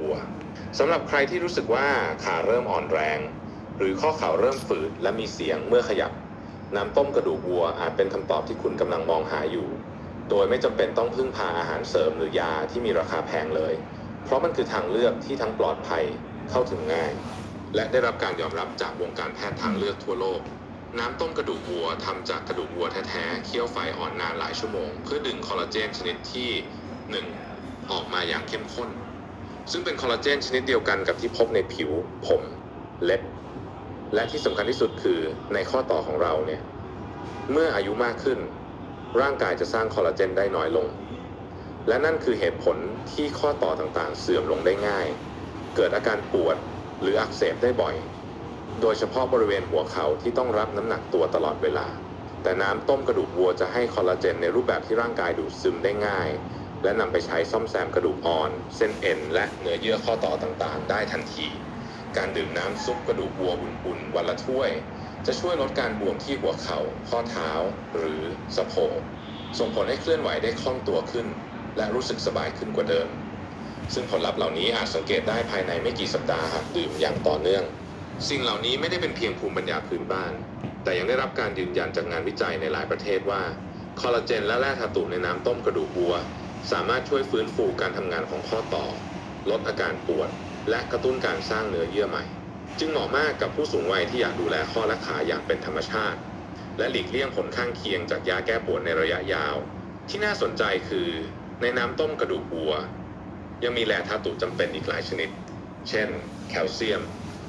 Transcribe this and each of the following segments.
วัวสำหรับใครที่รู้สึกว่าขาเริ่มอ่อนแรง หรือข้อเข่าเริ่มฝืดและมีเสียงเมื่อขยับ น้ำต้มกระดูกวัวอาจเป็นคำตอบที่คุณกำลังมองหาอยู่ โดยไม่จำเป็นต้องพึ่งพาอาหารเสริมหรือยาที่มีราคาแพงเลย เพราะมันคือทางเลือกที่ทั้งปลอดภัยเข้าถึงง่าย และได้รับการยอมรับจากวงการแพทย์ทางเลือกทั่วโลกน้ำต้มกระดูกวัวทำจากกระดูกวัวแท้ๆเคี่ยวไฟอ่อนนานหลายชั่วโมง เพื่อดึงคอลลาเจนชนิดที่ 1. ออกมาอย่างเข้มข้น ซึ่งเป็นคอลลาเจนชนิดเดียวกันกับที่พบในผิว ผม เล็บ และที่สำคัญที่สุดคือในข้อต่อของเราเนี่ย เมื่ออายุมากขึ้น ร่างกายจะสร้างคอลลาเจนได้น้อยลง และนั่นคือเหตุผลที่ข้อต่อต่างๆ เสื่อมลงได้ง่าย เกิดอาการปวดหรืออักเสบได้บ่อย โดยเฉพาะบริเวณหัวเข่าที่ต้องรับน้ำหนักตัวตลอดเวลา แต่น้ำต้มกระดูกวัวจะให้คอลลาเจนในรูปแบบที่ร่างกายดูดซึมได้ง่าย และนำไปใช้ซ่อมแซมกระดูกอ่อน เส้นเอ็น และเนื้อเยื่อข้อต่อต่างๆ ได้ทันที การดื่มน้ำซุปกระดูกวัวอุ่นๆวันละถ้วย จะช่วยลดการบวมที่หัวเข่า ข้อเท้า หรือสะโพกส่งผลให้เคลื่อนไหวได้คล่องตัวขึ้น และรู้สึกสบายขึ้นกว่าเดิม ซึ่งผลลัพธ์เหล่านี้อาจสังเกตได้ภายในไม่กี่สัปดาห์หากดื่มอย่างต่อเนื่อง สิ่งเหล่านี้ไม่ได้เป็นเพียงภูมิปัญญาพื้นบ้าน แต่ยังได้รับการยืนยันจากงานวิจัยในหลายประเทศว่าคอลลาเจนและแร่ธาตุในน้ำต้มกระดูกวัว สามารถช่วยฟื้นฟูการทำงานของข้อต่อ ลดอาการปวด และกระตุ้นการสร้างเนื้อเยื่อใหม่ จึงเหมาะมากกับผู้สูงวัยที่อยากดูแลข้อและขาอย่างเป็นธรรมชาติ และหลีกเลี่ยงผลข้างเคียงจากยาแก้ปวดในระยะยาว ที่น่าสนใจคือ ในน้ำต้มกระดูกวัว ยังมีแร่ธาตุจำเป็นอีกหลายชนิด เช่น แคลเซียม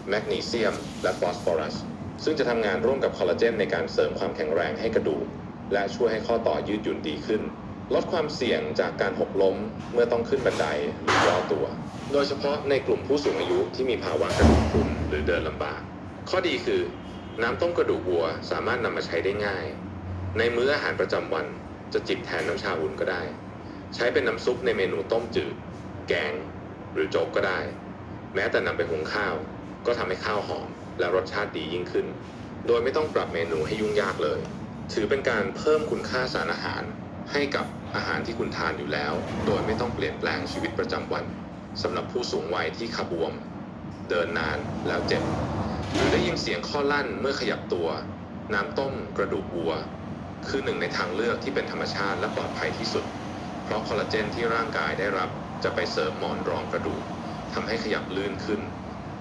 แมกนีเซียม และฟอสฟอรัส ซึ่งจะทำงานร่วมกับคอลลาเจนในการเสริมความแข็งแรงให้กระดูก และช่วยให้ข้อต่อยืดหยุ่นดีขึ้น ลดความเสี่ยงจากการหกล้มเมื่อต้องขึ้นบันไดหรือย่อตัว โดยเฉพาะในกลุ่มผู้สูงอายุที่มีภาวะกระดูกพรุนหรือเดินลำบาก ข้อดีคือ น้ำต้มกระดูกวัวสามารถนำมาใช้ได้ง่าย ในมื้ออาหารประจำวันจะจิบแทนน้ำชาอุ่นก็ได้ ใช้เป็นน้ำซุปในเมนูต้มจืด แกง หรือโจ๊กก็ได้ แม้แต่นำไปหุงข้าว ก็ทำให้ข้าวหอมและรสชาติดียิ่งขึ้น โดยไม่ต้องปรับเมนูให้ยุ่งยากเลย ถือเป็นการเพิ่มคุณค่าสารอาหารให้กับ อาหารที่คุณทานอยู่แล้ว โดยไม่ต้องเปลี่ยนแปลงชีวิตประจำวันสำหรับผู้สูงวัยที่ขบวม เดินนานแล้วเจ็บ หรือได้ยินเสียงข้อลั่นเมื่อขยับตัว น้ำต้มกระดูกวัว คือหนึ่งในทางเลือกที่เป็นธรรมชาติและปลอดภัยที่สุด เพราะคอลลาเจนที่ร่างกายได้รับจะไปเสริมหมอนรองกระดูกทำให้ขยับลื่นขึ้น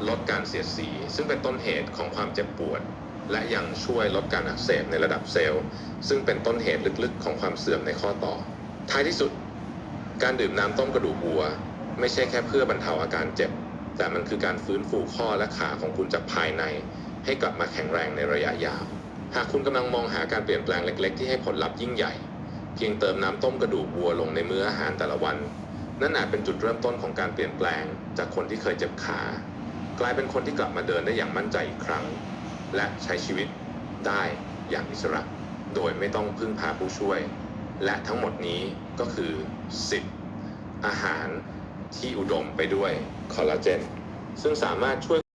ลดการเสียดสี ซึ่งเป็นต้นเหตุของความเจ็บปวด และยังช่วยลดการอักเสบในระดับเซลล์ ซึ่งเป็นต้นเหตุลึกๆ ของความเสื่อมในข้อต่อ ท้ายที่สุด การดื่มน้ำต้มกระดูกวัว ไม่ใช่แค่เพื่อบรรเทาอาการเจ็บ แต่มันคือการฟื้นฟูข้อและขาของคุณจากภายใน ให้กลับมาแข็งแรงในระยะยาว หากคุณกำลังมองหาการเปลี่ยนแปลงเล็ก ๆ ที่ให้ผลลัพธ์ยิ่งใหญ่ เพียงเติมน้ำต้มกระดูกวัวลงในมื้ออาหารแต่ละวัน นั่นอาจเป็นจุดเริ่มต้นของการเปลี่ยนแปลง จากคนที่เคยเจ็บขา กลายเป็นคนที่กลับมาเดินได้อย่างมั่นใจอีกครั้ง และใช้ชีวิตได้อย่างอิสระ โดยไม่ต้องพึ่งพาผู้ช่วย และทั้งหมดนี้ก็คือ 10 อาหารที่อุดมไปด้วยคอลลาเจนซึ่งสามารถช่วย